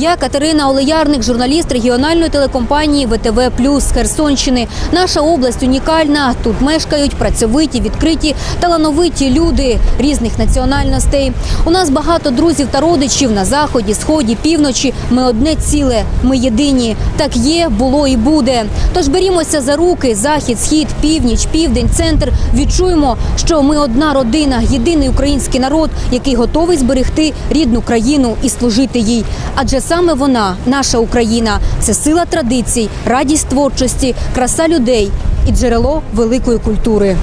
Я Катерина Олеярник, журналіст регіональної телекомпанії ВТВ Плюс Херсонщини. Наша область унікальна. Тут мешкають працьовиті, відкриті, талановиті люди різних національностей. У нас багато друзів та родичів на заході, сході, півночі. Ми одне ціле, ми єдині. Так є, було і буде. Тож берімося за руки: захід, схід, північ, південь, центр. Відчуємо, що ми одна родина, єдиний український народ, який готовий зберегти рідну країну і служити їй. Адже саме вона, наша Україна, це сила традицій, радість творчості, краса людей і джерело великої культури.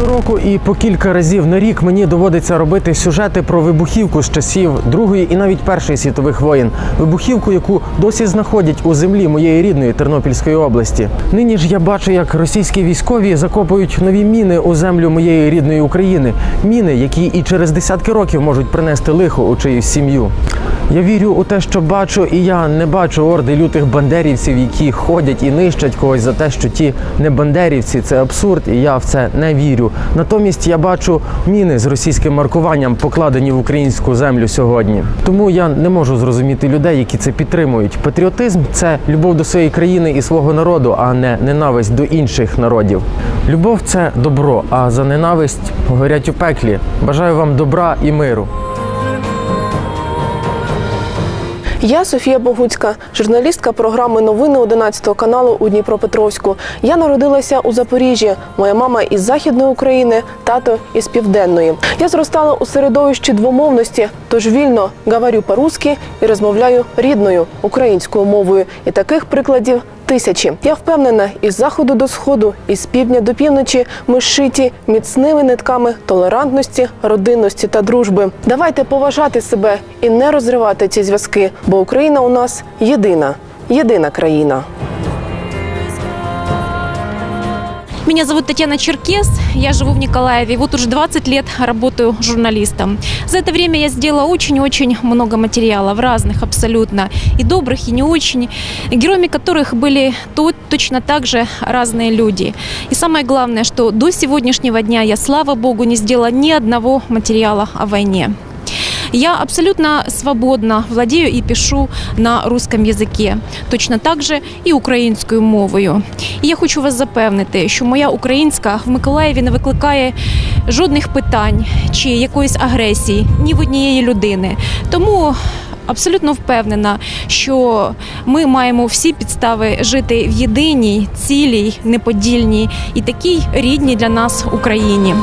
Щороку і по кілька разів на рік мені доводиться робити сюжети про вибухівку з часів Другої і навіть Першої світових воєн. Вибухівку, яку досі знаходять у землі моєї рідної Тернопільської області. Нині ж я бачу, як російські військові закопують нові міни у землю моєї рідної України. Міни, які і через десятки років можуть принести лихо у чиюсь сім'ю. Я вірю у те, що бачу, і я не бачу орди лютих бандерівців, які ходять і нищать когось за те, що ті не бандерівці. Це абсурд, і я в це не вірю. Натомість я бачу міни з російським маркуванням, покладені в українську землю сьогодні. Тому я не можу зрозуміти людей, які це підтримують. Патріотизм це любов до своєї країни і свого народу, а не ненависть до інших народів. Любов це добро, а за ненависть горять у пеклі. Бажаю вам добра і миру. Я Софія Богуцька, журналістка програми Новини 11 каналу у Дніпропетровську. Я народилася у Запоріжжі. Моя мама із західної України, тато із південної. Я зростала у середовищі двомовності, тож вільно говорю по-русски і розмовляю рідною українською мовою. І таких прикладів тисячі. Я впевнена, із заходу до сходу, із півдня до півночі ми шиті міцними нитками толерантності, родинності та дружби. Давайте поважати себе і не розривати ці зв'язки, бо Україна у нас єдина, єдина країна. Меня зовут Татьяна Черкес, я живу в Николаеве. Вот уже 20 лет работаю журналистом. За это время я сделала очень-очень много материалов, разных абсолютно, и добрых, и не очень, героями которых были то, точно так же разные люди. И самое главное, что до сегодняшнего дня я, слава богу, не сделала ни одного материала о войне. Я абсолютно свободно владею и пишу на русском язикі, точно так же і українською мовою. І я хочу вас запевнити, що моя українська в Миколаєві не викликає жодних питань чи якоїсь агресії ні в однієї людини. Тому абсолютно впевнена, що ми маємо всі підстави жити в єдиній, цілій, неподільній і такій рідній для нас Україні.